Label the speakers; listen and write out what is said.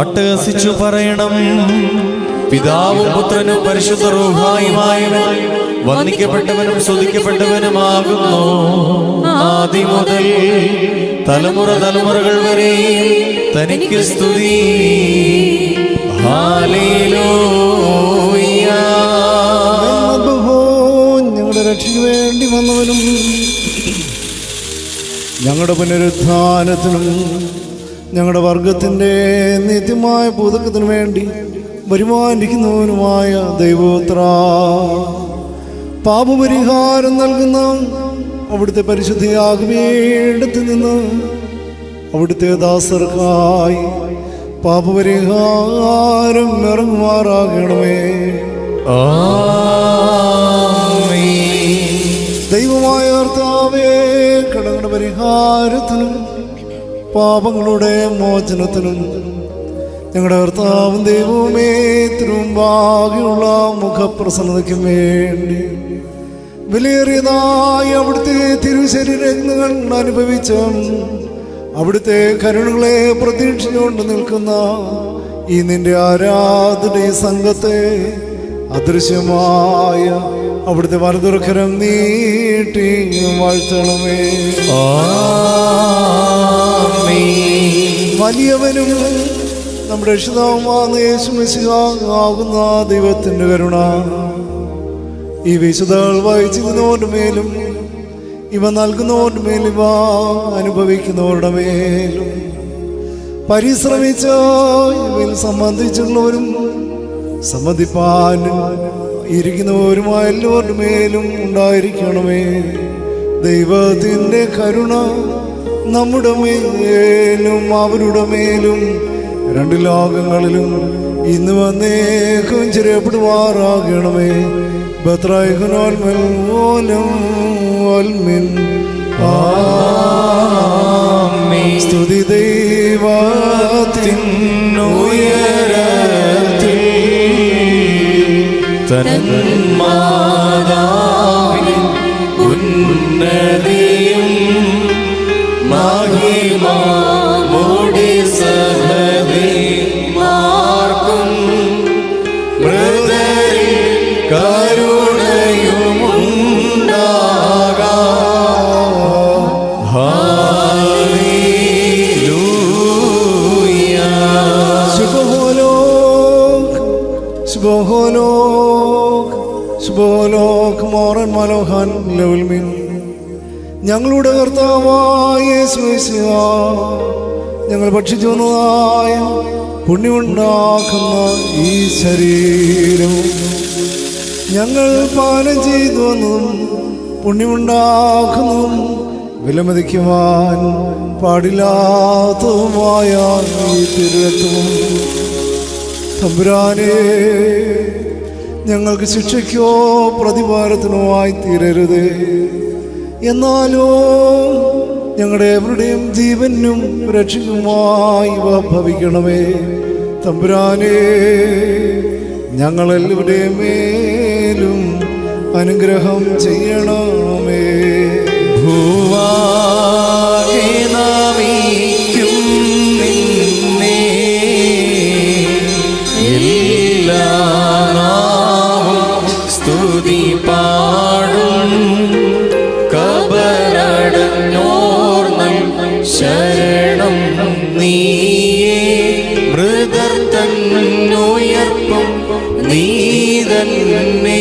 Speaker 1: അട്ടഹസിച്ചു പറയണം. പിതാവും പുത്രനും പരിശുദ്ധ റൂഹായുമായവൻ വന്ദിക്കപ്പെട്ടവനും സ്തുതിക്കപ്പെട്ടവനുമാകുന്നു. ആദ്യ മുതൽ തലമുറ തലമുറകൾ വരെ തനിക്ക് സ്തുതി.
Speaker 2: ഞങ്ങളുടെ രക്ഷയ്ക്ക് വേണ്ടി വന്നവനും ഞങ്ങളുടെ പുനരുത്ഥാനത്തിനും ഞങ്ങളുടെ വർഗത്തിന്റെ നിത്യമായ പുതുക്കത്തിനു വേണ്ടി വരുമാനിക്കുന്നവനുമായ ദൈവോത്ര പാപപരിഹാരം നൽകുന്ന അവിടുത്തെ പരിശുദ്ധിയാകുവേണ്ടത്തിൽ നിന്ന് അവിടുത്തെ ദാസർക്കായി പാപപരിഹാരം ഇറങ്ങുമാറാകണമേ. ദൈവമായ കർത്താവേ കടങ്ങളുടെ പരിഹാരത്തിനും പാപങ്ങളുടെ മോചനത്തിനും ഞങ്ങളുടെ ഭർത്താവും ദൈവമേ തിരുമ്പാകെയുള്ള മുഖപ്രസന്നതയ്ക്കും വേണ്ടി വിലയേറിയതായി അവിടുത്തെ തിരുശരീരങ്ങൾ അനുഭവിച്ച അവിടുത്തെ കരുണകളെ പ്രതീക്ഷിച്ചുകൊണ്ട് നിൽക്കുന്ന ഈ നിന്റെ ആരാധന സംഘത്തെ അദൃശ്യമായ അവിടുത്തെ വലതുറക്കരം നീട്ടി വാഴ്ത്തണമേ. വലിയവനും നമ്മുടെ രക്ഷിതാവുമാകുന്ന ദൈവത്തിന്റെ കരുണ. ഈ വിശുദ്ധകൾ വായിച്ചിരുന്നവരുടെ മേലും ഇവ നൽകുന്നവരുടെ മേലും ഇവ അനുഭവിക്കുന്നവരുടെ മേലും. പരിശ്രമിച്ച ഇവയിൽ സംബന്ധിച്ചുള്ളവരും സംബന്ധിപ്പാനും ഇരിക്കുന്നവരുമായ എല്ലാവരുടെ മേലും ഉണ്ടായിരിക്കണമേ. ദൈവത്തിന്റെ കരുണ നമ്മുടെ മേലും അവരുടെ മേലും രണ്ട് ലോകങ്ങളിലും ഇന്ന് വന്നേക്കും ചെറിയപ്പെടുവാറാകണമേ ബത്രായിഖനോൽമൽ ഓലം ഓൽമിൻ ആമേൻ. സ്തുതി ദൈവത്തിൻ
Speaker 1: ഉയരത്തിൽ
Speaker 2: മോറൻ ലെവൽ ഞങ്ങളുടെ കർത്താവായ ഞങ്ങൾ ഭക്ഷിച്ചു വന്നതായ പുണ്യമുണ്ടാക്കുന്ന ഈ ശരീരവും ഞങ്ങൾ പാലം ചെയ്തു വന്നതും പുണ്യമുണ്ടാക്കുന്നതും വിലമതിക്കുവാൻ പാടില്ലാത്തതുമായ ഈ തിരുരത്വവും തമ്പുരാനെ ഞങ്ങൾക്ക് ശിക്ഷയ്ക്കോ പ്രതിഭാരത്തിനോ ആയി തീരരുത് എന്നാലോ ഞങ്ങളുടെ എവരുടെയും ജീവനും രക്ഷയ്ക്കുമായി ഭവിക്കണമേ. തമ്പുരാനേ ഞങ്ങളെല്ലാവരുടെ മേലും അനുഗ്രഹം ചെയ്യണമേ.
Speaker 1: ഭൂവാകെ നമിക്കും നിന്നെ. എല്ലാ ശരണം നീയേ. മൃദർ തന്നുയർപ്പും നീ തന്നെ